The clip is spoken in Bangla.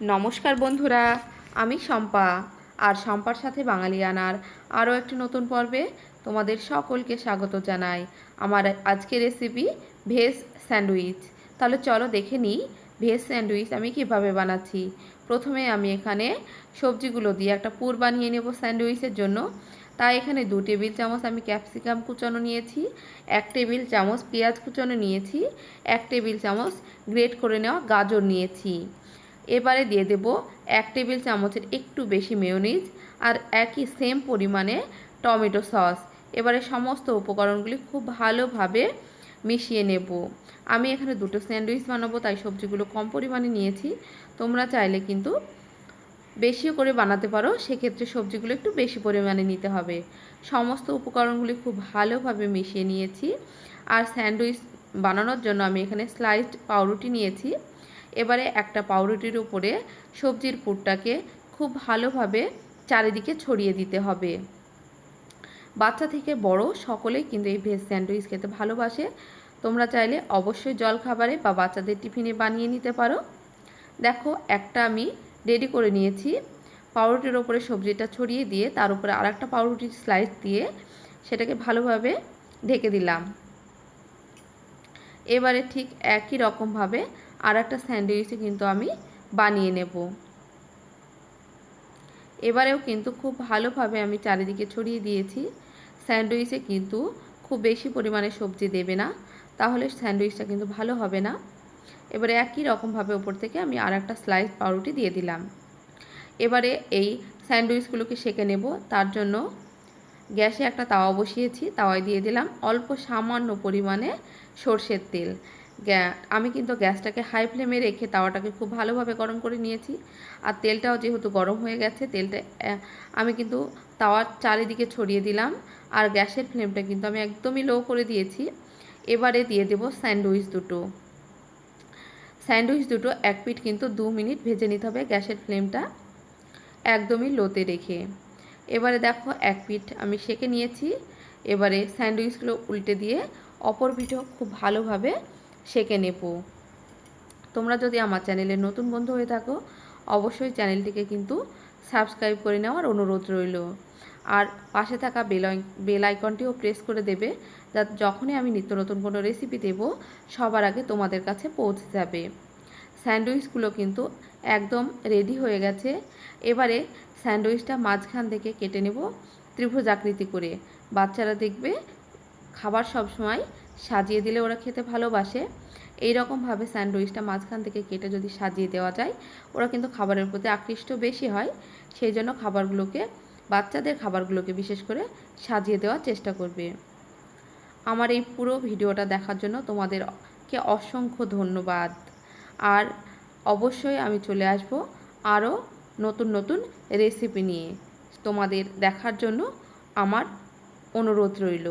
নমস্কার বন্ধুরা, আমি শম্পা। আর শম্পার সাথে বাঙালিয়ানার আরও একটি নতুন পর্বে তোমাদের সকলকে স্বাগত জানাই। আমার আজকের রেসিপি ভেজ স্যান্ডউইচ। তাহলে চলো দেখে নিই ভেজ স্যান্ডউইচ আমি কীভাবে বানাচ্ছি। প্রথমে আমি এখানে সবজিগুলো দিয়ে একটা পুর বানিয়ে নেব স্যান্ডউইচের জন্য। তাই এখানে দু টেবিল চামচ আমি ক্যাপসিকাম কুচানো নিয়েছি, এক টেবিল চামচ পেঁয়াজ কুচানো নিয়েছি, এক টেবিল চামচ গ্রেট করে নেওয়া গাজর নিয়েছি। এবারে দিয়ে দেব এক টেবিল চামচের একটু বেশি মেয়োনিজ আর একই সেম পরিমাণে টমেটো সস। এবারে সমস্ত উপকরণগুলি খুব ভালোভাবে মিশিয়ে নেব। আমি এখানে দুটো স্যান্ডউইচ বানাবো, তাই সবজিগুলো কম পরিমাণে নিয়েছি। তোমরা চাইলে কিন্তু বেশিও করে বানাতে পারো, সেক্ষেত্রে সবজিগুলো একটু বেশি পরিমাণে নিতে হবে। সমস্ত উপকরণগুলি খুব ভালোভাবে মিশিয়ে নিয়েছি। আর স্যান্ডউইচ বানানোর জন্য আমি এখানে স্লাইসড পাউরুটি নিয়েছি। এবারে একটা পাউরুটির উপরে সবজির পুরটাকে খুব ভালোভাবে চারিদিকে ছড়িয়ে দিতে হবে। বাচ্চা থেকে বড় সকলেই কিন্তু এই ভেজ স্যান্ডউইচ খেতে ভালোবাসে। তোমরা চাইলে অবশ্যই জল খাবারে বা বাচ্চাদের টিফিনে বানিয়ে নিতে পারো। দেখো, একটা আমি রেডি করে নিয়েছি। পাউরুটির ওপরে সবজিটা ছড়িয়ে দিয়ে তার উপরে আর একটা পাউরুটির স্লাইস দিয়ে সেটাকে ভালোভাবে ঢেকে দিলাম। এবারে ঠিক একই রকমভাবে আর একটা স্যান্ডউইচে কিন্তু আমি বানিয়ে নেব। এবারেও কিন্তু খুব ভালোভাবে আমি চারিদিকে ছড়িয়ে দিয়েছি। স্যান্ডউইচে কিন্তু খুব বেশি পরিমাণে সবজি দেবে না, তাহলে স্যান্ডউইচটা কিন্তু ভালো হবে না। এবারে একই রকমভাবে ওপর থেকে আমি আর একটা স্লাইস পাউরুটি দিয়ে দিলাম। এবারে এই স্যান্ডউইচগুলোকে সেঁকে নেব, তার জন্য গ্যাসে একটা তাওয়া বসিয়েছি, তাওয়ায় দিয়ে দিলাম অল্প সামান্য পরিমাণে সর্ষের তেল। আমি কিন্তু গ্যাসটাকে হাই ফ্লেমে রেখে তাওয়াটাকে খুব ভালোভাবে গরম করে নিয়েছি। আর তেলটাও যেহেতু গরম হয়ে গেছে, তেলটা আমি কিন্তু তাওয়ার চারিদিকে ছড়িয়ে দিলাম। আর গ্যাসের ফ্লেমটা কিন্তু আমি একদমই লো করে দিয়েছি। এবারে দিয়ে দেব স্যান্ডউইচ দুটো। স্যান্ডউইচ দুটো এক পিঠ কিন্তু দু মিনিট ভেজে নিতে হবে গ্যাসের ফ্লেমটা একদমই লোতে রেখে। এবারে দেখো এক পিঠ আমি সেকে নিয়েছি। এবারে স্যান্ডউইচগুলো উল্টে দিয়ে অপর পিঠও খুব ভালোভাবে সেকে নেব তোমরা যদি আমার চ্যানেলে নতুন বন্ধু হয়ে থাকো, অবশ্যই চ্যানেলটিকে কিন্তু সাবস্ক্রাইব করে নেওয়ার অনুরোধ রইল। আর পাশে থাকা বেল বেল আইকনটিও প্রেস করে দেবে যাতে যখনই আমি নিত্য নতুন কোনো রেসিপি দেব, সবার আগে তোমাদের কাছে পৌঁছে যাবে। স্যান্ডউইচগুলো কিন্তু একদম রেডি হয়ে গেছে। এবারে স্যান্ডউইচটা মাঝখান থেকে কেটে নেব ত্রিভুজ আকৃতি করে। বাচ্চারা দেখবে খাবার সব সময় সাজিয়ে দিলে ওরা খেতে ভালোবাসে। এই রকমভাবে স্যান্ডউইচটা মাঝখান থেকে কেটে যদি সাজিয়ে দেওয়া যায়, ওরা কিন্তু খাবারের প্রতি আকৃষ্ট বেশি হয়। সেই জন্য খাবারগুলোকে, বাচ্চাদের খাবারগুলোকে বিশেষ করে সাজিয়ে দেওয়ার চেষ্টা করবে। আমার এই পুরো ভিডিওটা দেখার জন্য তোমাদেরকে অসংখ্য ধন্যবাদ। আর অবশ্যই আমি চলে আসব আরও নতুন নতুন রেসিপি নিয়ে। তোমাদের দেখার জন্য আমার অনুরোধ রইল।